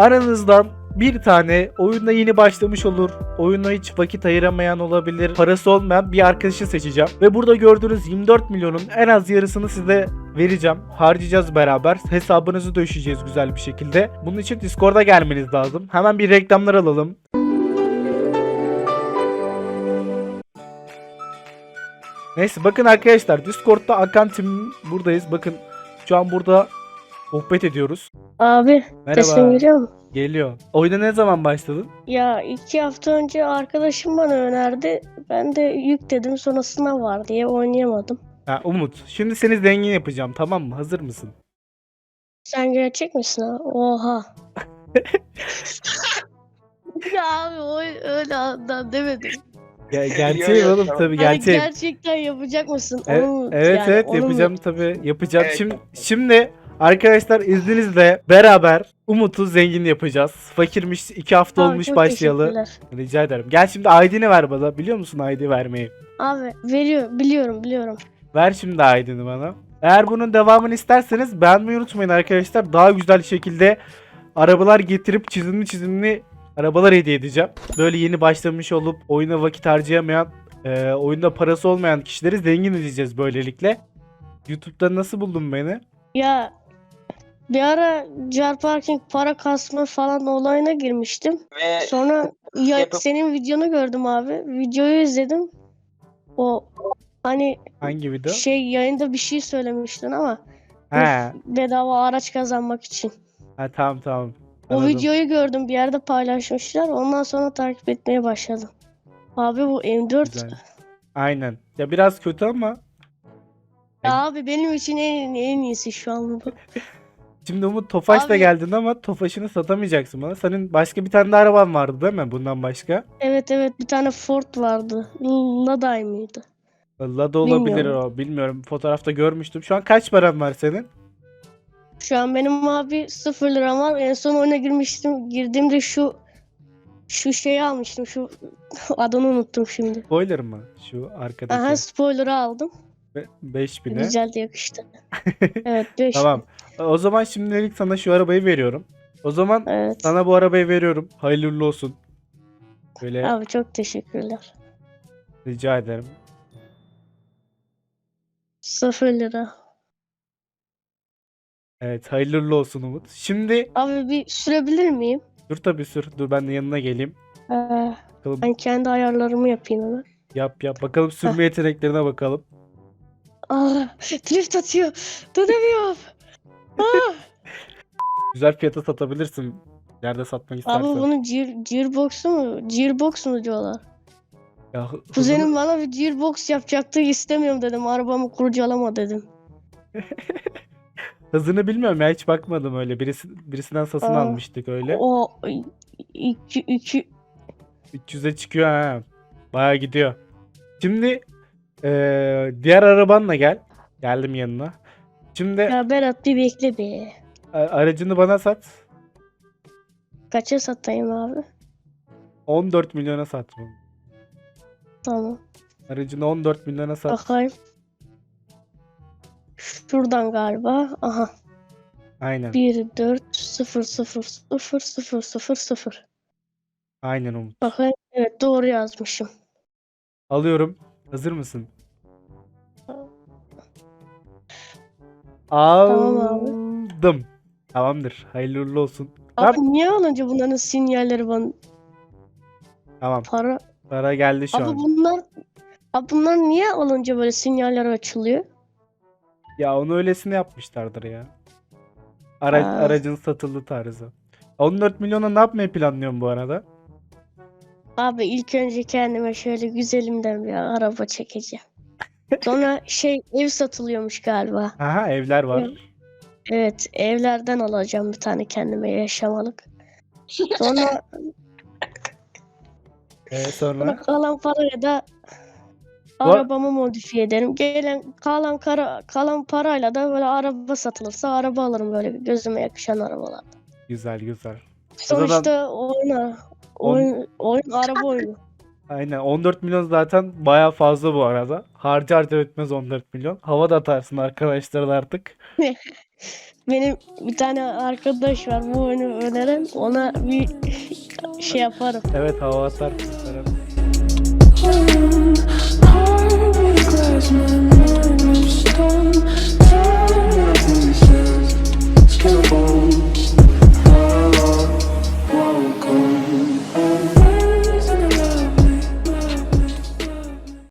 aranızdan bir tane oyunda yeni başlamış olur, oyuna hiç vakit ayıramayan olabilir, parası olmayan bir arkadaşı seçeceğim. Ve burada gördüğünüz 24 milyonun en az yarısını size vereceğim. Harcayacağız beraber. Hesabınızı döşeyeceğiz güzel bir şekilde. Bunun için Discord'a gelmeniz lazım. Hemen bir reklamlar alalım. Neyse bakın arkadaşlar Discord'da Akan Team buradayız. Bakın şu an burada sohbet ediyoruz. Abi sesim Merhaba. geliyor mu? Geliyor. Oyuna ne zaman başladın? Ya iki hafta önce arkadaşım bana önerdi. Ben de yükledim sonra sınav var diye oynayamadım. Ha, Umut. Şimdi seni zengin yapacağım tamam mı? Hazır mısın? Sen gerçek misin ha? Oha. ya abi o öyle andan demedim. Yo, gerçeğim oğlum tamam. tabii Hani gerçeğim. gerçekten yapacak mısın? Evet, Onu evet, yani evet onu mu- yapacağım tabii. Yapacağım. Evet, şimdi şimdi arkadaşlar izninizle beraber Umut'u zengin yapacağız. Fakirmiş iki hafta Abi, olmuş çok başlayalı. Rica ederim. Gel şimdi ID'ni ver bana. Biliyor musun ID vermeyi? Abi veriyor biliyorum biliyorum. Ver şimdi ID'ni bana. Eğer bunun devamını isterseniz beğenmeyi unutmayın arkadaşlar. Daha güzel şekilde arabalar getirip çizimli çizimli arabalar hediye edeceğim. Böyle yeni başlamış olup oyuna vakit harcayamayan, e, oyunda parası olmayan kişileri zengin edeceğiz böylelikle. YouTube'da nasıl buldun beni? Ya bir ara car parking para kasma falan olayına girmiştim. Ve Sonra ya, Yapıp- senin videonu gördüm abi. Videoyu izledim. O hani Hangi video? şey yayında bir şey söylemiştin ama He. bedava araç kazanmak için. Ha tamam tamam. O Anladım. videoyu gördüm bir yerde paylaşmışlar. Ondan sonra takip etmeye başladım. Abi bu M4 Güzel. Aynen. Ya biraz kötü ama Ya abi benim için en, en iyisi şu an bu. şimdi Umut Tofaş'la Abi- geldin ama Tofaş'ını satamayacaksın bana. Senin başka bir tane de araban vardı değil mi bundan başka? Evet evet bir tane Ford vardı. Laday mıydı? Lada olabilir Bilmiyorum. o. Bilmiyorum. Fotoğrafta görmüştüm. Şu an kaç paran var senin? Şu an benim abi 0 liram var. En son oyuna girmiştim. Girdiğimde şu şu şeyi almıştım. Şu adını unuttum şimdi. Spoiler mı? Şu arkadaki. Aha spoiler'ı aldım. 5000'e. Güzel de yakıştı. evet 5. Tamam. O zaman şimdilik sana şu arabayı veriyorum. O zaman Evet. sana bu arabayı veriyorum. Hayırlı olsun. Böyle Abi çok teşekkürler. rica ederim. 0 lira. Evet hayırlı olsun Umut. Şimdi Abi bir sürebilir miyim? dur tabii sür. Dur ben de yanına geleyim. Ee, Bakalım ben kendi ayarlarımı yapayım hemen. yap yap. Bakalım sürme yeteneklerine bakalım. Aa, drift atıyor. Dönemiyorum. Aa. Güzel fiyata satabilirsin. Nerede satmak Abi istersen. bunun gear, gearbox'u mu? Gearbox mu diyorlar? Ya, hızını- Kuzenim bana bir gearbox yapacaktı istemiyorum dedim. Arabamı kurcalama dedim. Hızını bilmiyorum ya hiç bakmadım öyle. Birisi, birisinden satın Aa. almıştık öyle. O iki, iki, 300'e çıkıyor ha. Baya gidiyor. Şimdi eee, diğer arabanla gel. Geldim yanına. Şimdi ya Berat bir bekle be. a- aracını bana sat. Kaça satayım abi? 14 milyona sat bunu. Tamam. Aracını 14 milyona sat. Bakayım. Şuradan galiba. Aha. Aynen. 1 4 0 0 0 0 0 0. Aynen Umut. Bakayım. Evet doğru yazmışım. Alıyorum. Hazır mısın? Tamam abi. Aldım. Tamamdır. Hayırlı uğurlu olsun. Abi niye alınca bunların sinyalleri bana Tamam. para? Para geldi şu Abi an. bunlar Abi bunlar niye alınca böyle sinyaller açılıyor? Ya onu öylesine yapmışlardır ya. Ara- Aa. aracın satıldı tarzı. 14 milyona ne yapmayı planlıyorsun bu arada? Abi ilk önce kendime şöyle güzelimden bir araba çekeceğim. Sonra şey ev satılıyormuş galiba. Aha evler var. Evet. Evlerden alacağım bir tane kendime yaşamalık. Sonra Ee, sonra kalan parayla da Bu- arabamı modifiye ederim. Gelen kalan kara, kalan parayla da böyle araba satılırsa araba alırım böyle gözüme yakışan arabalar. güzel güzel. Sonuçta oyun, Oyun, oyun araba oyunu. Aynen 14 milyon zaten baya fazla bu arada. Harca harca ötmez 14 milyon. Hava da atarsın arkadaşlar artık. Benim bir tane arkadaş var bu oyunu öneren ona bir şey yaparım. Evet hava atar. Home,